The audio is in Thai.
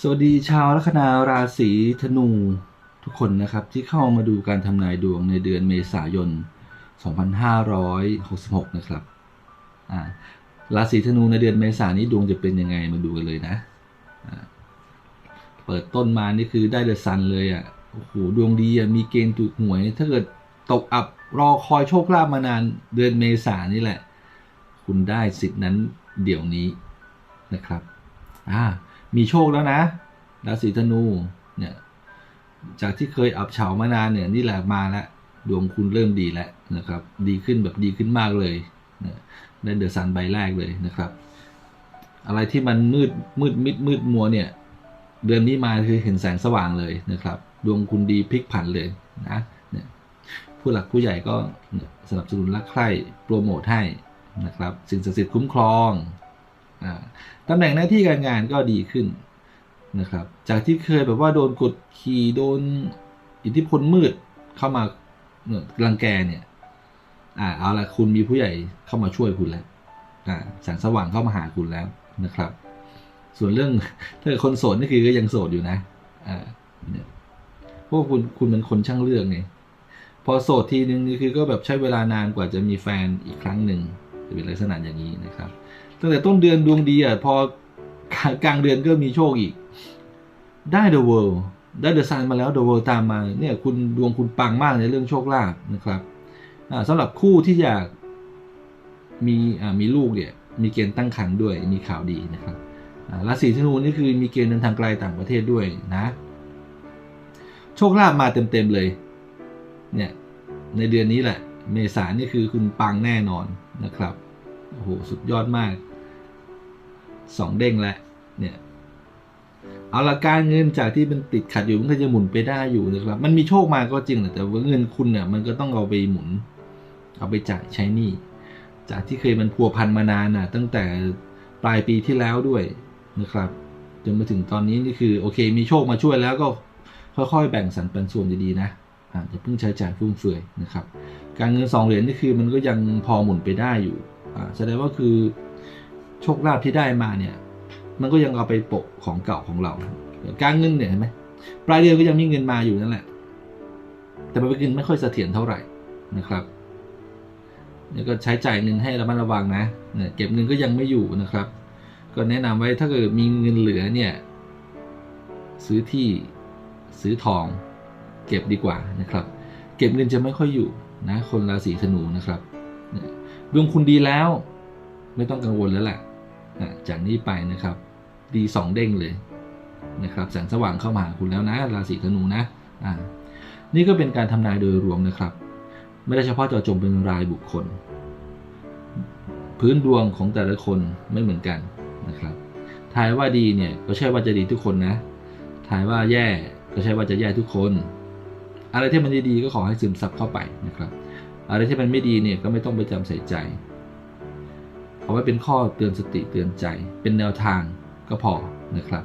สวัสดีชาวลัคนาราศีธนูทุกคนนะครับที่เข้ามาดูการทำนายดวงในเดือนเมษายน 2566 นะครับราศีธนูในเดือนเมษายนนี้ดวงจะเป็นยังไงมาดูกันเลยนะอ่าเปิดต้นมานี่คือได้เดอะซันเลยอะโอ้โหดวงดีอะมีเกณฑ์ถูกหวย ถ้าเกิดตกอับรอคอยโชคลาภมานานเดือนเมษายนนี่แหละ คุณได้สิทธินั้นเดี๋ยวนี้นะครับอ่า มีโชคแล้วนะราศีธนูเนี่ยจากที่เคยอับเฉามานานเนี่ยนี่แหละมาแล้วดวงคุณเริ่มดีแล้วนะครับ ดีขึ้นแบบดีขึ้นมากเลยเนี่ยได้เดอะซันใบแรกเลยนะครับ อะไรที่มันมืดมืดมิดมืดมัวเนี่ย เดือนนี้มาคือเห็นแสงสว่างเลยนะครับ ดวงคุณดีพลิกผันเลยนะเนี่ยผู้หลักผู้ใหญ่ก็สนับสนุนรักใคร่โปรโมทให้นะครับ สิ่งศักดิ์สิทธิ์คุ้มครอง ตำแหน่งหน้าที่การงานก็ดีขึ้นนะครับ จากที่เคยแบบว่าโดนกดขี่โดนอิทธิพลมืดเข้ามารังแกเนี่ย อ่าเอาละคุณมีผู้ใหญ่เข้ามาช่วยคุณแล้วอ่าแสงสว่างเข้ามาหาคุณแล้วนะครับ ส่วนเรื่องถ้าเกิดคนโสดนี่คือก็ยังโสดอยู่นะอ่าเนี่ยพว่าคุณคุณเป็นคนช่างเลือกไงพอโสดทีนึงนี่คือก็แบบใช้เวลานานกว่าจะมีแฟนอีกครั้งหนึ่ง จะเป็นลักษณะอย่างนี้นะครับตั้งแต่ต้นเดือนดวงดีอะพอกลางเดือนก็มีโชคอีก ได้ The World ได้ The Sun มาแล้ว The World ตามมาเนี่ยคุณดวงคุณปังมากในเรื่องโชคลาภนะครับอ่าสำหรับคู่ที่อยากมีมีลูกเนี่ยมีเกณฑ์ตั้งครรภ์ด้วยมีข่าวดีนะครับราศีธนูนี่คือมีเกณฑ์เดินทางไกลต่างประเทศด้วยนะ โชคลาภมาเต็มๆเลย เนี่ยในเดือนนี้แหละ เมษานี่คือคุณปังแน่นอนนะครับโอ้โหสุดยอดมากสองเด้งแล้วเนี่ยเอาละการเงินจากที่มันติดขัดอยู่มันก็จะหมุนไปได้อยู่นะครับ มันมีโชคมาก็จริงแหละแต่ว่าเงินคุณเนี่ยมันก็ต้องเอาไปหมุน เอาไปจ่ายใช้หนี้จากที่เคยมันพัวพันมานานน่ะ ตั้งแต่ปลายปีที่แล้วด้วยนะครับจนมาถึงตอนนี้นี่คือโอเค มีโชคมาช่วยแล้วก็ค่อยๆ แบ่งสรรปันส่วนดีๆนะ อาอย่าเพิ่งใช้จ่ายฟุ่มเฟือยนะครับ การเงินสองเหรียญนี่คือมันก็ยังพอหมุนไปได้อยู่แสดงว่าคือโชคลาภที่ได้มาเนี่ย มันก็ยังเอาไปโปะของเก่าของเรา การเงินเนี่ยเห็นไหมปลายเดือนก็ยังมีเงินมาอยู่นั่นแหละ แต่มันเป็นเงินไม่ค่อยเสถียรเท่าไหร่นะครับแล้วก็ใช้จ่ายเงินให้ระมัดระวังนะเนี่ยเก็บเงินก็ยังไม่อยู่นะครับ ก็แนะนำไว้ถ้าเกิดมีเงินเหลือเนี่ย ซื้อที่ซื้อทอง เก็บดีกว่านะครับ เก็บเงินจะไม่ค่อยอยู่นะคนราศีธนูนะครับดวงคุณดีแล้ว ไม่ต้องกังวลแล้วแหละจากนี้ไปนะครับ ดีสองเด้งเลยนะครับแสงสว่างเข้ามาหาคุณแล้วนะราศีธนูนะอ่านี่ก็เป็นการทำนายโดยรวมนะครับ ไม่ได้เฉพาะเจาะจงเป็นรายบุคคล พื้นดวงของแต่ละคนไม่เหมือนกันนะครับทายว่าดีเนี่ยก็ใช่ว่าจะดีทุกคนนะทายว่าแย่ก็ใช่ว่าจะแย่ทุกคน อะไรที่มันดีๆก็ขอให้ซึมซับเข้าไปนะครับ อะไรที่มันไม่ดีเนี่ยก็ไม่ต้องไปจำใส่ใจ เอาไว้เป็นข้อเตือนสติเตือนใจ เป็นแนวทางก็พอนะครับ